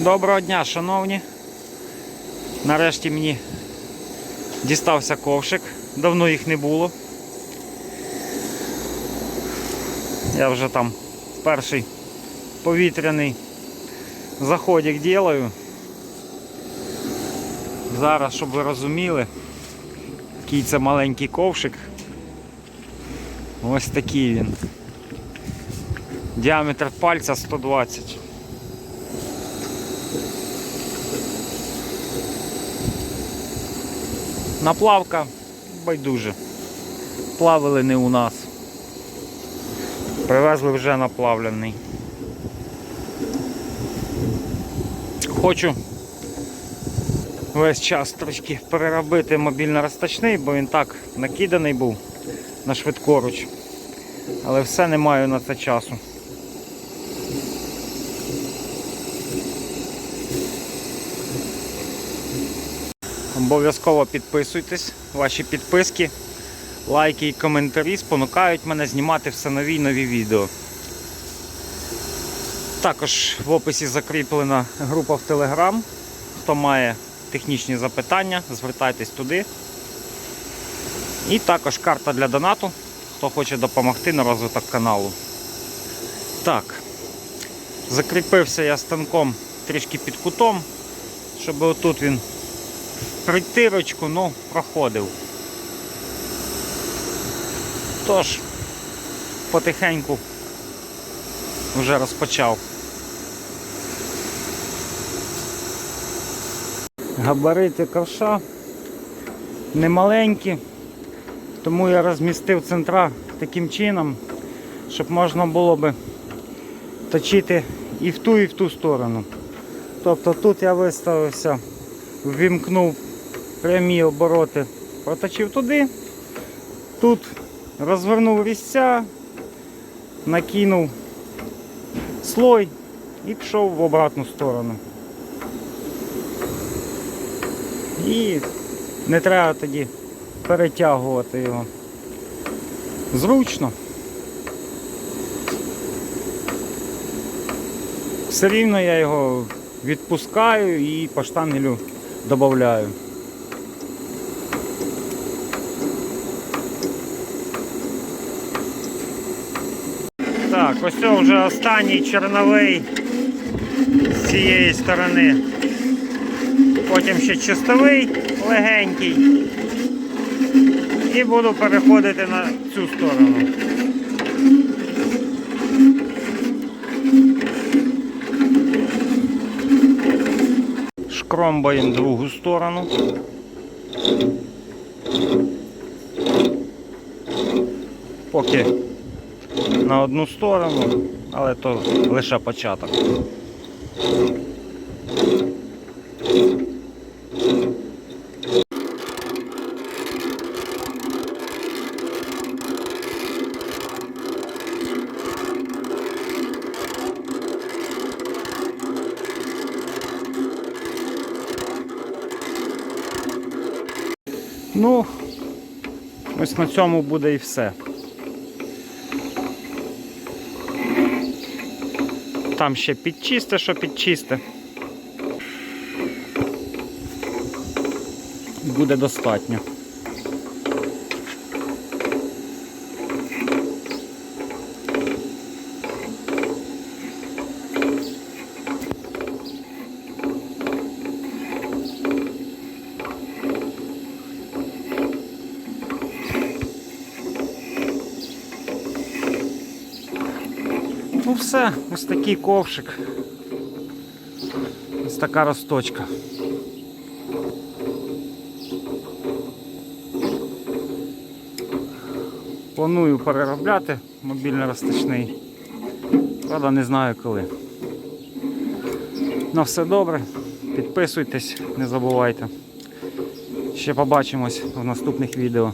Доброго дня, шановні. Нарешті мені дістався ковшик. Давно їх не було. Я вже там перший повітряний заходик ділаю. Зараз, щоб ви розуміли, який це маленький ковшик. Ось такий він. Діаметр пальця 120. Наплавка байдуже. Плавили не у нас. Привезли вже наплавлений. Хочу весь час трошки переробити мобільно розтачний, бо він так накиданий був на швидкоруч. Але все не маю на це часу. Обов'язково підписуйтесь, ваші підписки, лайки і коментарі спонукають мене знімати все нові нові відео. Також в описі закріплена група в Telegram. Хто має технічні запитання, звертайтесь туди. І також карта для донату, хто хоче допомогти на розвиток каналу. Так, закріпився я станком трішки під кутом, щоб отут він притирочку, ну, проходив. Тож, потихеньку вже розпочав. Габарити ковша немаленькі, тому я розмістив центра таким чином, щоб можна було би точити і в ту, і в ту сторону. Тобто тут я виставився, ввімкнув прямі обороти, проточив туди, тут розвернув різця, накинув слой і пішов в обратну сторону. І не треба тоді перетягувати його. Зручно. Все рівно я його відпускаю і по штангелю додаю. Так, ось це вже останній черновий з цієї сторони. Потім ще чистовий легенький. І буду переходити на цю сторону. Шкромбаємо другу сторону. Поки на одну сторону, але то лише початок. Ну, ось на цьому буде і все. Там ще підчисте, що підчисте. Буде достатньо. Ну все, ось такий ковшик. Ось така росточка. Планую переробляти мобільно розточний. Правда, не знаю коли. На все добре. Підписуйтесь, не забувайте. Ще побачимось в наступних відео.